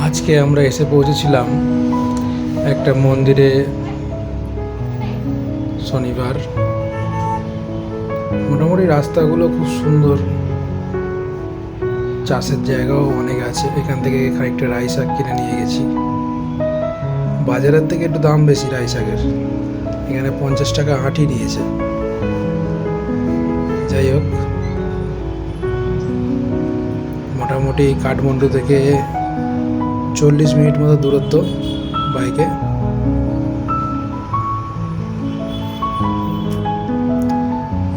আজকে আমরা এসে পৌঁছেছিলাম একটা মন্দিরে শনিবার। মোটামুটি রাস্তাগুলো খুব সুন্দর। চাষের জায়গাও অনেক আছে। এখান থেকে খানিকটা রাই শাক কিনে নিয়ে গেছি। বাজারের থেকে একটু দাম বেশি রাই শাকের। এখানে পঞ্চাশ টাকা আঁটি নিয়েছে। যাই হোক, মোটামুটি কাঠমান্ডু থেকে চল্লিশ মিনিট মতো দূরত্ব বাইকে।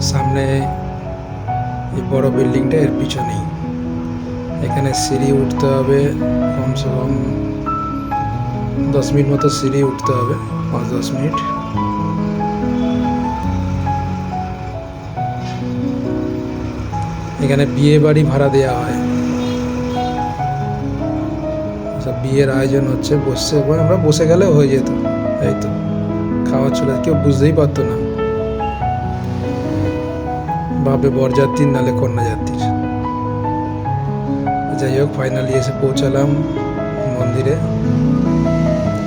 সামনে এই বড় বিল্ডিংটা এর পিছনেই। এখানে সিঁড়ি উঠতে হবে, কমসে কম দশ মিনিট মতো সিঁড়ি উঠতে হবে, পাঁচ দশ মিনিট। এখানে বিয়ে বাড়ি ভাড়া দেওয়া হয়। সব বিয়ের আয়োজন হচ্ছে বসছে আমরা বসে গেলে হয়ে যেত। এই তো, খাওয়া চলে কেউ বুঝতেই পারতো না। ভাবে বরযাত্রীর, নালে কন্যা যাত্রীর যাই হোক ফাইনালি এসে পৌঁছালাম মন্দিরে।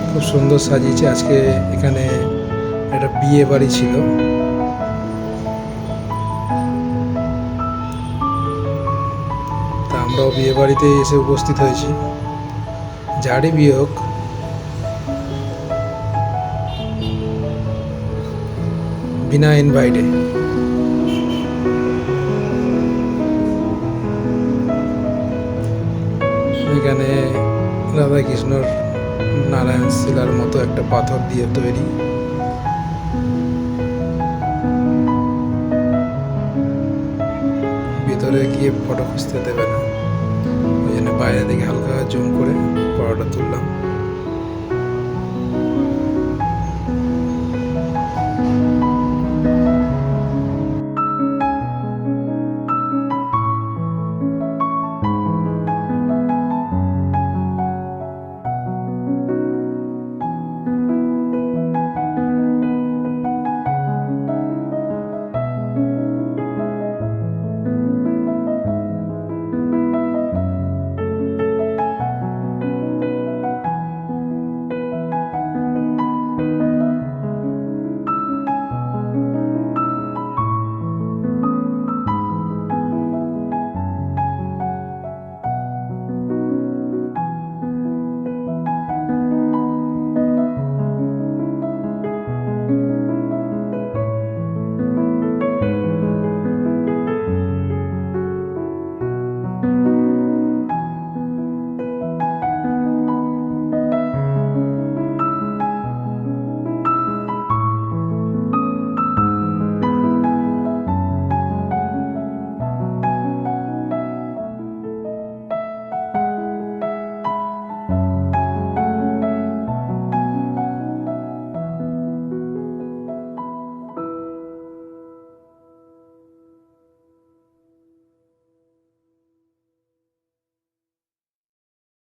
খুব সুন্দর সাজিয়েছে, আজকে এখানে একটা বিয়ে বাড়ি ছিল। তা আমরাও বিয়ে বাড়িতে এসে উপস্থিত হয়েছি। যারই বিয়ে হোক বিনা ইনভাইটে। এখানে রাধাকৃষ্ণর নারায়ণ শিলার মতো একটা পাথর দিয়ে তৈরি। ভিতরে গিয়ে ফটো খুঁজতে দেবে না। ওই জন্য বাইরে থেকে হালকা জুম করে। போராடத்துள்ள